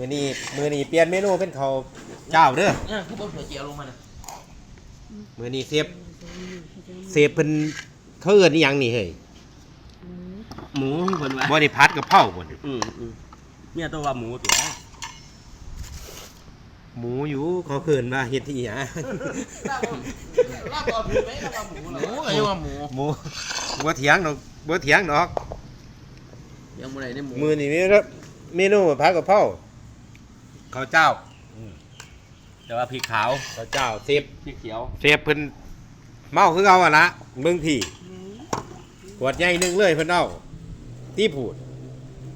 มือนี้มือนี้เปลี่ยนเมนูเป็นข้าวเจ้าเด้อเนี่ยคือบ่เผื่อเจียวลงมาน่ะมือนี้เซฟเซฟเพิ่นเขาเอิ้นอีหยังนี่เฮ้ยหมูเพิ่นว่าบ่ได้พัดกับเผาบ่นี่อืมอืมเมียตัวว่าหมูตัวหมูอยู่เขาเคินว่าเฮ็ดที่หยังลาบเอาถือไหมลาบหมูหมูไอ้ว่าหมูหมูบ่เถียงดอกบ่เถียงดอกยังบ่ได้ได้หมูมือนี้มีครับเมนูพัดกับเผา ข้าวเจ้าแต่ว่าพริกขาวข้าวเจ้าเซฟพริกเขียวเซฟเพิ่นเมาคือเอาอะละเบิ่งพี่ขวดใหญ่หนึงเลยเพิ่นเอาที่พูด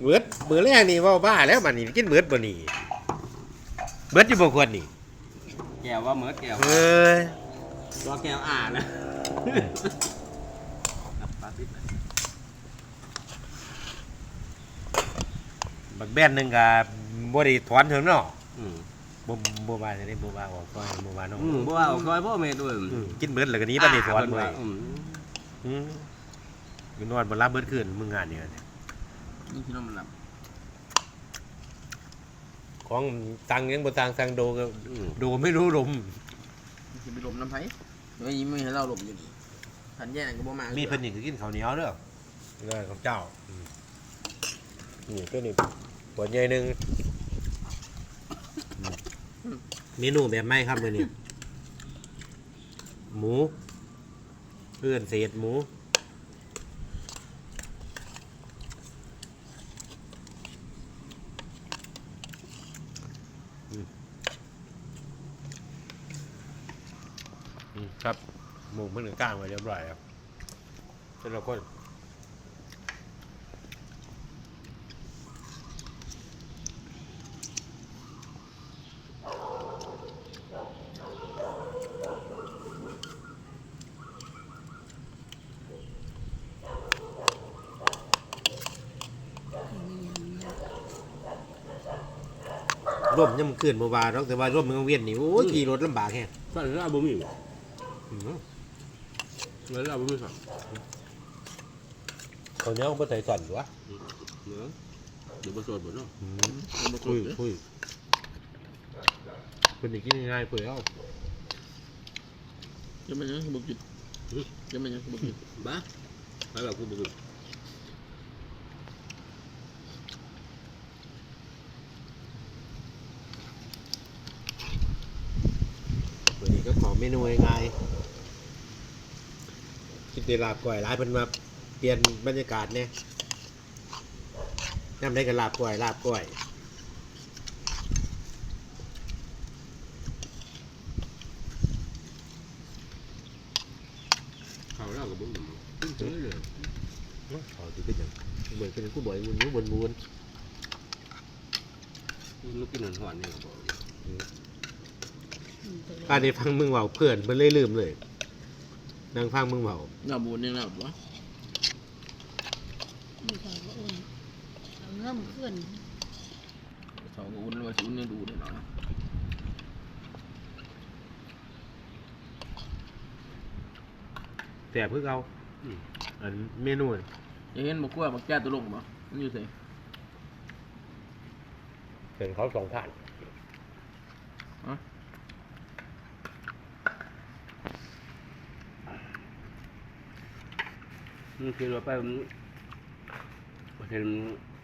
เบิดมื้อแรกนี่เว้าบ้าแล้วบัดนี้กินเบิดบ่นี่เบิดอยู่บ่ควรนี่แก้วว่าเหมือแก้วเอ้ยตัวแก้วอ่านะปลาติดนะบักแบนหนึงก็ บ่ได้ถอนเถิงเนาะอืมบ่บ่ว่าจะได้บ่ว่าออกก็บ่ว่าเนาะอืมบ่ว่าเอาคอยพ่อแม่ด้วยอืมกินเบิดแล้วก็หนี้บ่ได้ถอนเพิ่เว้ยว่าอืมอืมอยู่นอนบ่รับเบิดคืนมึงงานนี่เนี่ยนี่พี่น้องมันหลับของตังยังบ่ตังสั่งโดก็อืมโดไม่รู้ลมสิไปหลมน้ำไผเฮ้ยไม่ให้เราหลบอยู่นี่ขันแย่งก็บ่มามีมีเพิ่นนี่คือกินข้าวเหนียวเด้อเด้อของเจ้าอืมนี่ตัวนี้ขวดใหญ่หนึงอืม เมนูแบบใหม่ครับมื้อนี้หมูเพื่อนเศษหมูอืมครับหมูเพิ่งถึงกลางไว้เรียบร้อยครับเป็นละคน ร่มยังมันขึ้นโมบาดอกแต่ว่าร่มมันก็เวียนนี่โอ้ยขี่รถลำบากแฮะก็เลยเอาบ่มีอืมเลยเอาบ่มีครับเขาวเหนี้ยบ่ใส่ส่อนหรอเดี๋ยวเดี๋ยวบ่สดบ่เนาะอืมบ่คุยคุยคุยเป็นอีกกินง่ายๆเพื่อเอาจะมันยังบ่กินจะมันยังบ่กินบ้าไปแบบกูบ่กิน วันนี้ก็ขอ เมนูง่ายๆกินแตีลาบก่อยร้ายเพิ่นมาเปลี่ยนบรรยากาศเนี่ยน้ำได้กับลาบก่อยลาบก่อยข้าวแล้วก็บ่มีขึ้นเฉยเลยขอที่เป็นอย่างเหมือนเป็นผู้บ่อยมุนมุนมุนลูกกินหอนๆนี่ก็บ่การได้ฟังมึงเบาเพื่อนมันเลยลืมเลยนั่งฟังมึงเบาเราบูนยังเราบ่มีเขาก็อุ่นเอาเริ่มขึ้นสองก็อุ่นว่าสิอุ่นยังดูได้เนาะแต่เพื่อเอาอันเมนูน่ะยังเห็นบ่กลัวบ่แก้ตัวลงบ่มันอยู่ไสเป็นเขาสองผ่าน นคือว่าไปมันเห็น